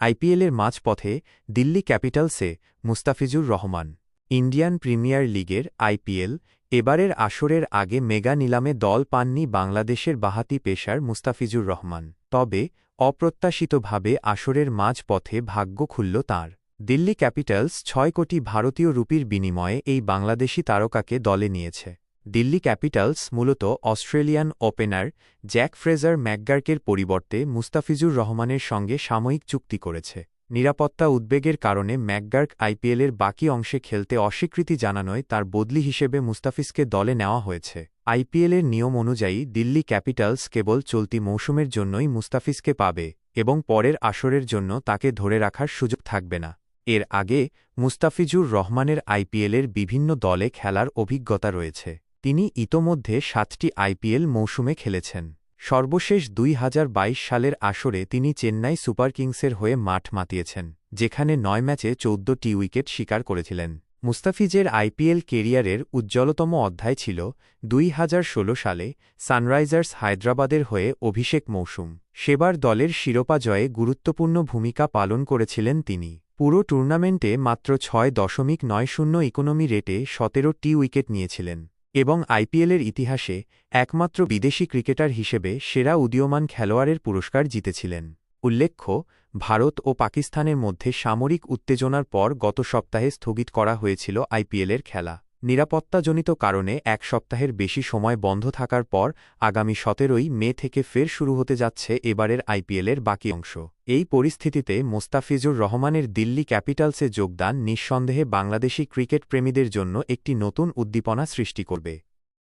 আইপিএলের মাঝপথে দিল্লি ক্যাপিটালসে মুস্তাফিজুর রহমান, ইন্ডিয়ান প্রিমিয়ার লিগের আইপিএল, এবারের আসরের আগে মেগা নিলামে দল পাননি বাংলাদেশের বাহাতি পেশার মুস্তাফিজুর রহমান, তবে অপ্রত্যাশিতভাবে আসরের মাঝপথে ভাগ্য খুলল তাঁর। দিল্লি ক্যাপিটালস ছয় কোটি ভারতীয় রুপির বিনিময়ে এই বাংলাদেশি তারকাকে দলে নিয়েছে। দিল্লি ক্যাপিটালস মূলত অস্ট্রেলিয়ান ওপেনার জ্যাক ফ্রেজার ম্যাকগার্কের পরিবর্তে মুস্তাফিজুর রহমানের সঙ্গে সাময়িক চুক্তি করেছে। নিরাপত্তা উদ্বেগের কারণে ম্যাকগার্ক আইপিএলের বাকি অংশে খেলতে অস্বীকৃতি জানানোয় তার বদলি হিসেবে মুস্তাফিজকে দলে নেওয়া হয়েছে। আইপিএলের নিয়ম অনুযায়ী দিল্লি ক্যাপিটালস কেবল চলতি মৌসুমের জন্যই মুস্তাফিজকে পাবে এবং পরের আসরের জন্য তাকে ধরে রাখার সুযোগ থাকবে না। এর আগে মুস্তাফিজুর রহমানের আইপিএলের বিভিন্ন দলে খেলার অভিজ্ঞতা রয়েছে। তিনি ইতোমধ্যে সাতটি আইপিএল মৌসুমে খেলেছেন। সর্বশেষ দুই হাজার বাইশ সালের আসরে তিনি চেন্নাই সুপার কিংসের হয়ে মাঠ মাতিয়েছেন, যেখানে নয় ম্যাচে চৌদ্দটি উইকেট শিকার করেছিলেন। মুস্তাফিজের আইপিএল কেরিয়ারের উজ্জ্বলতম অধ্যায় ছিল দুই হাজার ষোলো সালে সানরাইজার্স হায়দ্রাবাদের হয়ে অভিষেক মৌসুম। সেবার দলের শিরোপা জয়ে গুরুত্বপূর্ণ ভূমিকা পালন করেছিলেন তিনি। পুরো টুর্নামেন্টে মাত্র ছয় দশমিক নয় শূন্য ইকোনমি রেটে সতেরোটি উইকেট নিয়েছিলেন। এবং আইপিএলের ইতিহাসে একমাত্র বিদেশি ক্রিকেটার হিসেবে সেরা উদীয়মান খেলোয়াড়ের পুরস্কার জিতেছিলেন। উল্লেখ্য, ভারত ও পাকিস্তানের মধ্যে সামরিক উত্তেজনার পর গত সপ্তাহে স্থগিত করা হয়েছিল আইপিএলের খেলা। নিরাপত্তাজনিত কারণে এক সপ্তাহের বেশি সময় বন্ধ থাকার পর আগামী সতেরোই মে থেকে ফের শুরু হতে যাচ্ছে এবারের আইপিএলের বাকি অংশ। এই পরিস্থিতিতে মোস্তাফিজুর রহমানের দিল্লি ক্যাপিটালসে যোগদান নিঃসন্দেহে বাংলাদেশি ক্রিকেট প্রেমীদের জন্য একটি নতুন উদ্দীপনা সৃষ্টি করবে।